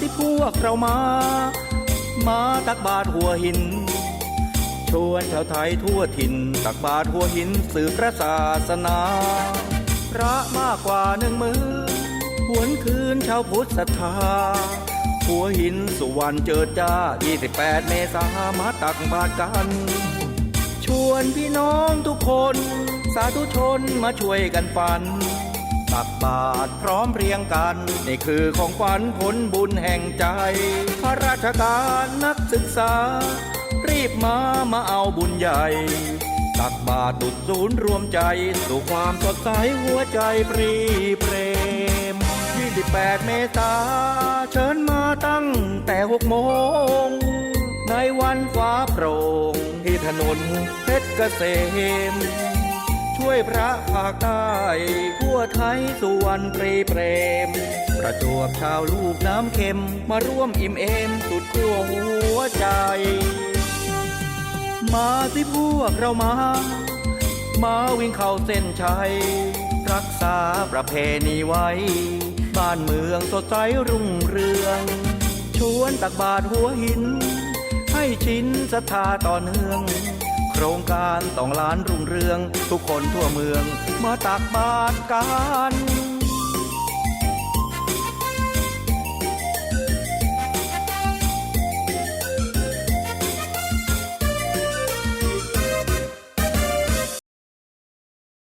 สิพวกเรามา มาตักบาทหัวหิน ชวนชาวไทยทั่วถิ่น ตักบาทหัวหินสืบพระศาสนา พระมากกว่าหนึ่งมือหวนคืนชาวพุทธศรัทธา หัวหินสุวรรณเจิดจ้า 28 เมษามาตักบาทกัน ชวนพี่น้องทุกคน สาธุชนมาช่วยกันฝัน ตักบาตรพร้อมเรียงกัน นี่คือของขวัญผลบุญแห่งใจพระราชการนักศึกษา รีบมามาเอาบุญใหญ่ ตักบาตรตุดศูนย์รวมใจ สู่ความสดใสหัวใจปรีเปรม 28 เมษาเชิญมาตั้งแต่หกโมง ในวันฟ้าโปร่งที่ถนนเพชรเกษม ช่วยพระภาคใต้ทั่วไทยสุวรรณปรีเปรม ประจวบชาวลูกน้ำเค็มมาร่วมอิ่มเอมสุดขั้วหัวใจ มาสิพวกเรามา มาวิ่งเข้าเส้นชัย รักษาประเพณีไว้ บ้านเมืองสดใสรุ่งเรือง ชวนตักบาทหัวหิน ให้ชินศรัทธาต่อเนื่อง โครงการต้องล้านรุ่งเรือง ทุกคนทั่วเมืองมาตักบาทกัน